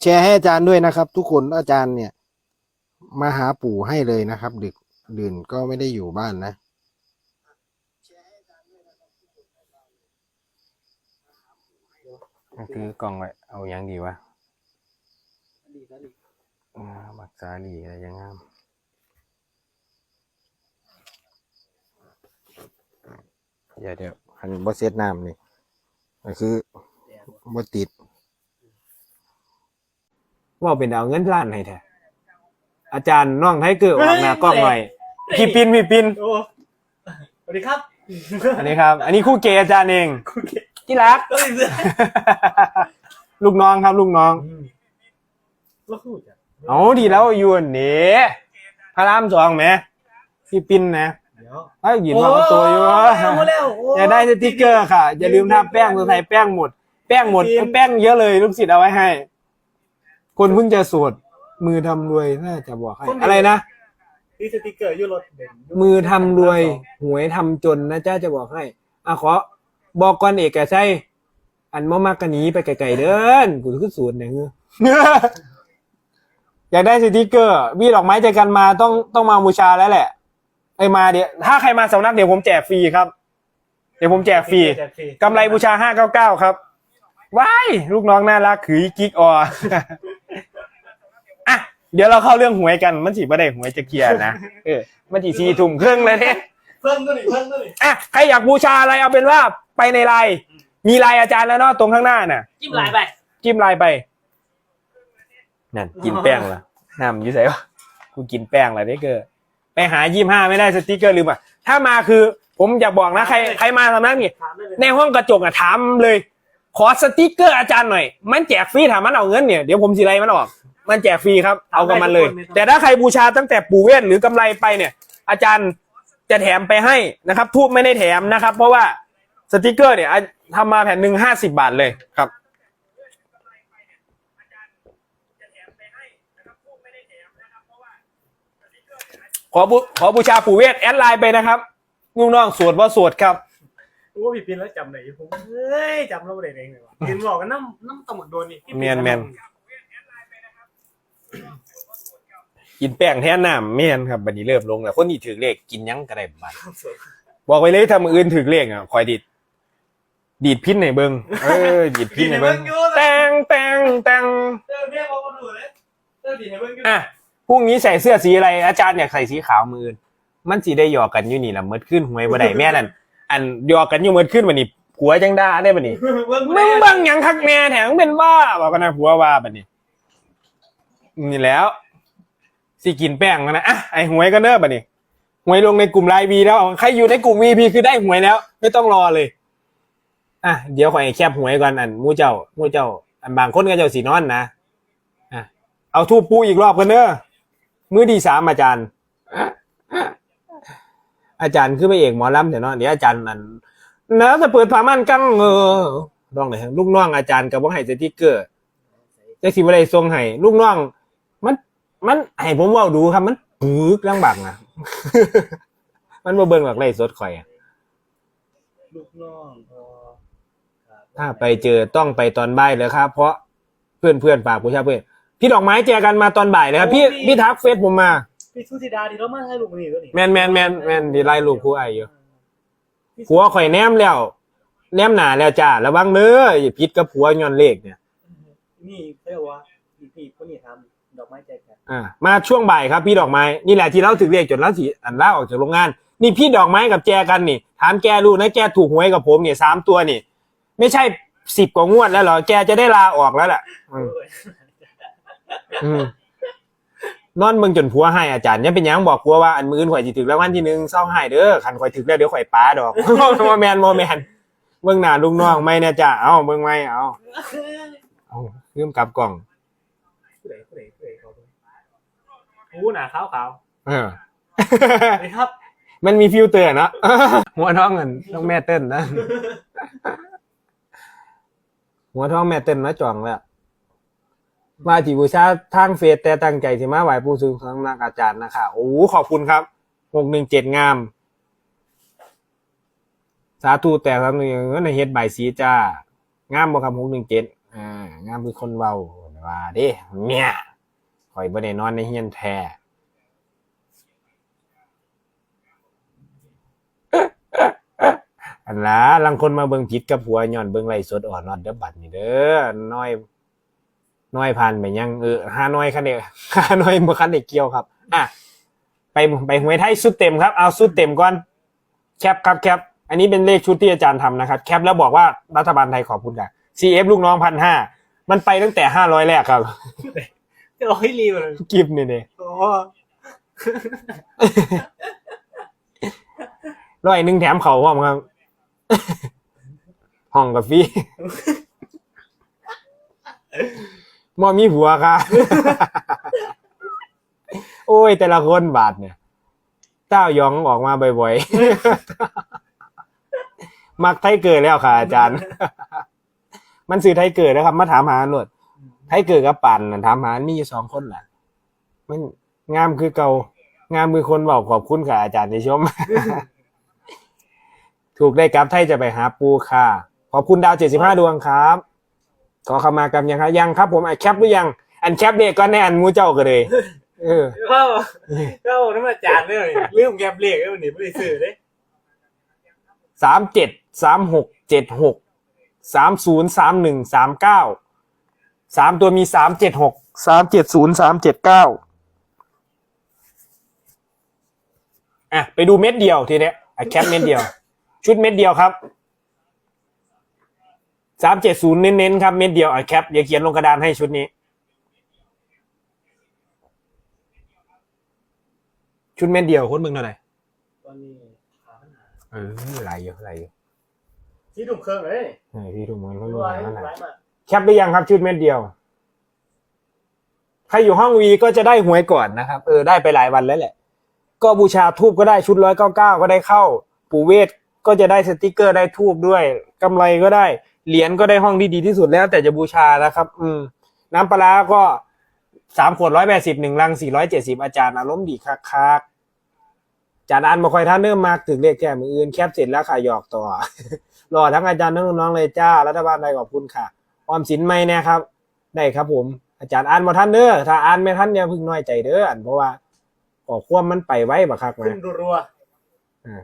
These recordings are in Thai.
แชร์ให้อาจารย์ด้วยนะครับ ทุกคนอาจารย์เนี่ย มาหาปู่ให้เลยนะครับ ดึกดื่นก็ไม่ได้อยู่บ้านนะคือกล่องไว้เอาอย่างดีวะอ่าบักสาลีอะไรยังงามเดี๋ยวเดี๋ยวอันบ่เซตน้ำนี่ก็คือบ่ติด ว่าเป็นเอาเงินล้านให้แท้อาจารย์น้องไทเกอร์ออกหน้ากล้องหน่อยพี่ปินพี่ปินโอ้สวัสดีครับ อันนี้ครับ อันนี้คู่เกย์อาจารย์เองคุณเกที่รักก็เลยเสื้อลูกน้องครับ ลูกน้องแล้วคู่จ้ะเอาดีแล้วอยู่อันนี้พระรามสองไหมพี่ปินนะเดี๋ยวเอ้ยหยิบมาเอาตัวอยู่โเอาแล้วโอยากได้สติกเกอร์ค่ะ อย่าลืมทาแป้งตัวไทยแป้งหมด แป้งหมดจริงแป้งเยอะเลย ลูกศิษย์เอาไว้ให้ คนเพิ่งจะสวดมือทำรวยน่าจะบอกให้อะไรนะที่สติกเกอร์อยูรถเด่นยู่มือทำรวยหวยทำจนนะจ้าจะบอกให้อะขอบอกก่อนเอกแกใช่อันมามากกันนี้ไปไกลๆเดินกูขึ้นศูนย์เนี่ยเงื้ออยากได้สติกเกอร์วีดอกไม้ใจกันมาต้องต้องมาบูชาแล้วแหละไอ้ยมาเดี๋ยวถ้าใครมาสำนักเดี๋ยวผมแจกฟรีครับ เดี๋ยวผมแจกฟรีแจกฟรี กำไรบูชาห้าเก้าเก้าครับ ว้าย ลูกน้องน่ารักขือกิ๊กออะ เดี๋ยวเราเข้าเรื่องหวยกัน มันจีบ่ได้หวยจะเคลียร์นะ เออ มันจีสี่ทุ่มครึ่งเลยเนี่ยเพิ่มตัวหนึ่งเพิ่มตัวหนึ่งอะ ใครอยากบูชาอะไรเอาเป็นว่าไปในไลน์มีไลน์อาจารย์แล้วเนาะตรงข้างหน้าน่ะ จิ้มลายไป จิ้มไลน์ไป นั่นกินแป้งละน้ำอยุ่ใส่วะกูกินแป้งละได้เกิดไปหายี่ห้าไม่ได้สติกเกอร์ลืมอะ ถ้ามาคือ ผมอยากบอกนะใครใครมาสำนักนี่ถามได้เลยในห้องกระจกอะถามเลย ขอสติกเกอร์อาจารย์หน่อย มันแจกฟรีถามมันเอาเงินเนี่ยเดี๋ยวผมสิไลมันออก มันแจกฟรีครับ เอากับมันเลย แต่ถ้าใครบูชาตั้งแต่ปู่เวทหรือกำไรไปเนี่ย อาจารย์จะแถมไปให้นะครับทูบไม่ได้แถมนะครับ เพราะว่าสติกเกอร์เนี่ยอะทำมาแผ่นหนึ่งห้าสิบาทเลยครับขอบูขอบูชาปู่เวทแอดไลน์ไปนะครับลูกน้องสวดว่าสวดครับรู้ว่าพี่ปินแล้วจำไหนผมเฮ้ยจำเราไม่ได้เองเลยวะปินบอกกันน้ำน้ำตำหมดโดนนี่พี่ปิแมนแมน กินแป้งแทนน้ำแม่นครับบัดนี้เริ่มลงแล้วคนที่ถือเลขกินหยังก็ได้บัดบอกไปเลยถ้ามืออื่นถือเลขอะคอยดีดดีดพินในเบิงเออดีดพินในเบิงแตงแตงแตงเออพี่บอกมาดูเลยเออดีให้เพิ่งอะพรุ่งนี้ใส่เสื้อสีอะไร อาจารย์อยากใส่สีขาวมืออื่นมันสีได้หยอกกันอยู่นี่ละเมิดขึ้นหวยบ่ได้แม่นั่นอันหยอกกันอยู่เมิดขึ้นวันนี้ผัวจังได้ได้บัดนี้เบิ่งมึงเบังหยังคักแม่แถมเป็นว่าบอกกันนะผัวว่าบัดนี้ นี่แล้วสิกินแป้งแล้วนะอะไอหวยก็เนิ่บัดนี้หวยลงในกลุ่มไลน์วีแล้วใครอยู่ในกลุ่มวีพีคือได้หวยแล้ว ไม่ต้องรอเลย อะเดี๋ยวขอไอแคบหวยก่อนอันมูเจ้ามูเจ้า อันบางคนก็เจ้าสีนอนนะอะเอาทูบปูอีกรอบกันเนอะมือดีสามอาจารย์อาจารย์คือพระเอกหมอลำเดี๋ยวเนาะเดี๋ยวอาจารย์นั่นนะจะเปิดฝาม่านกั้งเออร้องเลยลูกน้องอาจารย์กับว่าให้สติ๊กเกอร์จะสิบอะไรทรงให้ลูกน้อง มัน มันให้ผมเว่าดูครับ มันปึกลำบากนะ มันมาเบิ่งหลักไล่สดข่อยอะลูกน้องพอถ้าไปเจอต้องไปตอนบ่ายเลยครับ เพราะเพื่อนเพื่อนๆฝากผู้ชายเพื่อน พี่ดอกไม้แจกันมาตอนบ่ายเลยครับ พี่พี่ทักเฟซผมมา พี่สุธิดาดีแล้วมาให้ลูกมันนี่แล้วนี่แมนแมนแมนแมนดีไล่ลูกผู้ไออยู่ ผัวข่อยแนมแล้วแนมหนาแล้วจ้าระวังเด้ออย่าพิษกับผัวย้อนเลขเนี่ย นี่เขาเรียกว่าพี่พี่คนนี้ทำ ดอกไม้ใจกันอ่ามาช่วงบ่ายครับพี่ดอกไม้นี่แหละที่เราถึงเลขจนเราสีอันล่าออกจากโรงงาน นี่พี่ดอกไม้กับแจกันนี่ ถามแกรู้นะแกถูกหวยกับผมเนี่ยสามตัวนี่ ไม่ใช่สิบกว่างวดแล้วเหรอแกจะได้ลาออกแล้วแหละอืมอืมนอนเบิ่งจนผัวให้อาจารย์ยังเป็นยังบอกผัวว่าอันมืออนข่อยสิถึงแล้ววันที่หนึ่งเศร้าให้เด้อขันข่อยถึงแล้วเดี๋ยวข่อยป้าดอกโมแมนโมแมนเบิ่งหนาลูกน้องไม่เนี่ยจ้ะเอาเบิ่งไม่เอาเอาลืมกลับกล่อง ผู้ใดผู้ใดผู้ใดเขาด้วย ผู้หนาขาวขาวเออๆสวัสดีครับ มันมีฟิลเตอร์เนอะหัวท้องกันต้องแม่เต้นนะ หัวท้องแม่เต้นมาจองแล้วมาที่บูชาทางเฟซแต่ตั้งใจที่มาไหวผู้ซึ่งสำนักอาจารย์นะคะโอ้ขอบคุณครับหกหนึ่งเจ็ดงาม สาธุแต่ทำหนึ่งในเฮ็ดใบายสีจ้างามบ่ครับหกหนึ่งเจ็ดอ่างามคือคนเบาว่าเด้เนี่ย ข่อยบ่ได้นอนในเฮียนแท้อันละลังคนมาเบิ่งผิดกับผัวย้อนเบิ่งไลฟ์สดอ่อนนอดเด้อบัดนี่เด้อน้อยน้อยพันไปยังเออห้าน้อยคันเดียวห้าน้อยบ่คันได้เกี่ยวครับ อะไปไปหวยไทยสุดเต็มครับ เอาสุดเต็มก่อนแคปครับแคปอันนี้เป็นเลขชุดที่อาจารย์ทำนะครับ แคปแล้วบอกว่ารัฐบาลไทยขอบคุณค่ะ CF ลูกน้องพันห้ามันไปตั้งแต่ห้าร้อยแรกครับ ร้อยรีบเลยกิฟนี่เนี่ยโอ้ร้อยหนึ่งแถมเขาพร้อมครับ ห้องกับฟรีมอมีหัวค่ะ โอ้ย แต่ละคนบาทเนี่ย เต้ายองออกมาบ่อยๆ มักไทยเกิดแล้วค่ะ อาจารย์ มันสื่อไทยเกิดนะครับ มาถามหาหนวด ไทยเกิดกับปั่นน่ะถามหามีอยู่สองคนแหละมันงามคือเกางามมือคนบอกขอบคุณค่ะอาจารย์ในชม ถูกได้ครับไทยจะไปหาปูค่ะ ขอบคุณดาวเจ็ดสิบห้าดวงครับ ขอเข้ามากันยังครับยังครับ ผมอะแคปหรือยัง อันแคปเนี่ยก็แน่อันหมูเจ้าก็เลยเออเข้าเข้าน้ำอาจารย์เนี่ยเรื่องแกบเรียกแล้วนี่ไม่ได้ซื้อเด้สามเจ็ดสามหกเจ็ดหกสามศูนย์สามหนึ่งสามเก้า สามตัวมีสามเจ็ดหกสามเจ็ดศูนย์สามเจ็ดเก้าอะไปดูเม็ดเดียวทีเนี้ยอะแคปเม็ดเดียว ชุดเม็ดเดียวครับสามเจ็ดศูนย์เน้นๆครับเม็ดเดียวอะแคปอย่าเขียนลงกระดานให้ชุดนี้ ชุดเม็ดเดียวคนมึงเท่าไหร่ตอนนี้ขาปัญหาเออหลายเยอะหลายเยอะที่ดุมเครื่องเลยเออพี่ถูกมึงเขาไม่ดูไหวหาไม่เท่าไหไหวร่มาก แคปได้ยังครับชุดเม็ดเดียว ใครอยู่ห้องวีก็จะได้หวยก่อนนะครับ เออได้ไปหลายวันแล้วแหละ ก็บูชาทูบก็ได้ชุดร้อยเก้าเก้าก็ได้เข้า ปู่เวทก็จะได้สติกเกอร์ได้ทูบด้วยกำไรก็ได้เหรียญก็ได้ห้องที่ดีที่สุดแล้ว แต่จะบูชานะครับ อืม น้ำปลาก็สามขวดร้อยแปดสิบหนึ่งลังสี่ร้อยเจ็ดสิบอาจารย์อารมณ์ดีคักคักจานอันมาคอยท่านเริ่มมากถึงเรียกแก้มืออื่นแคปเสร็จแล้วค่ะหยอกต่อรอทั้งอาจารย์ทั้งน้องๆเลยจ้ารัฐบาลไทยขอบคุณค่ะ ออมสินไม่นะครับ ได้ครับผมอาจารย์อ่านมาท่านเด้อถ้าอ่านไม่ท่านอย่าเพึ่งน้อยใจเด้ออันเพราะว่าขอความมันไปไว้บักคักขึ้นะนรัวอ่า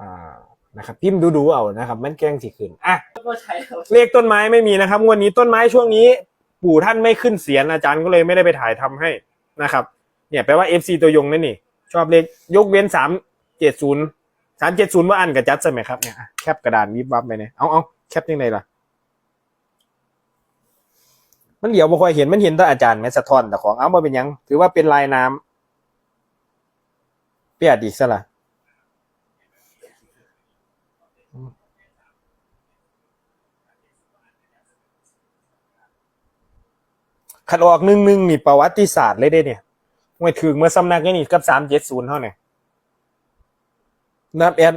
อ่านะครับพิมพ์ดูๆเอานะครับ มันแกล้งสิขึ้นอะๆก็ใช้เอาเลขต้นไม้ไม่มีนะครับงวันนี้ต้นไม้ช่วงนี้ ปู่ท่านไม่ขึ้นเสียงอาจารย์ก็เลยไม่ได้ไปถ่ายทำให้นะครับ เนี่ยแปลว่า FC ตัวยงนั่นนี่ ชอบเลขยกเว้นสามเจ็ดศูนย์สามเจ็ดศูนย์ว่าอันกับจัดใช่ไหมครับเนี่ยอะแคปกระดานวิบวับไปเนี่ยเอาเอาแคปยังไงล่ะ มันเหลียวบ่ค่อยเห็นมันเห็นแต่อาจารย์แม่สะท้อนแต่ของเอามาเป็นหยัง ถือว่าเป็นลายน้ำเปียดอีกซะละขัดออกหนึ่งหนึ่งนี่ประวัติศาสตร์เลยเด้เนี่ยไม่ถึงเมื่อสำนักนี่กับสามเจ็ดศูนย์เท่าเนี่ยนับแอด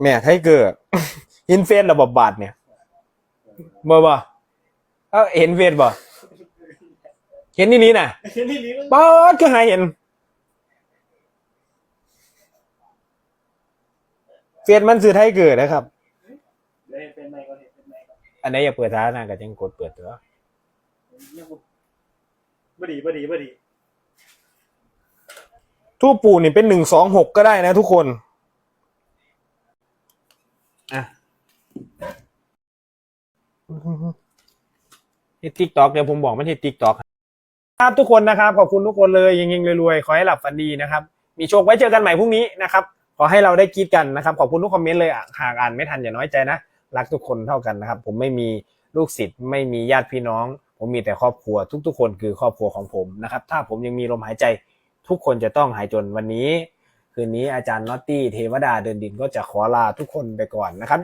แม่ไทเกอร์เห็นเฟซระบบบาทเนี่ยบ่บ่เอ้าเห็นเฟซบ่ เห็นนี่นี่น่ะนี่นี่มันป๊อดก็หาเห็นเฟซมันสื่อไทยเกิดนะครับ เลยเป็นไงก็เห็นเป็นไงก็อันไหนอย่าเปิดท้านะก็ยังกดเปิดตัวเนี่ยกูบดีบดีบดีทูปปูนี่เป็นหนึ่งสองหกก็ได้นะทุกคน อะเฮติ๊กต็อกเดี๋ยวผมบอกมันเฮติ๊กต็อก ครับทุกคนนะครับขอบคุณทุกคนเลยยังยังรวยๆขอให้หลับฝันดีนะครับมีโชคไว้เจอกันใหม่พรุ่งนี้นะครับขอให้เราได้กรีดกันนะครับขอบคุณทุกคอมเมนต์เลยอะหากอ่านไม่ทันอย่าน้อยใจนะรักทุกคนเท่ากันนะครับ ผมไม่มีลูกศิษย์ไม่มีญาติพี่น้อง ผมมีแต่ครอบครัว ทุก ๆ คนคือครอบครัวของผมนะครับถ้าผมยังมีลมหายใจ ทุกคนจะต้องหายจนวันนี้ คืนนี้อาจารย์น็อตตี้เทวดาเดินดินก็จะขอลาทุกคนไปก่อนนะครับ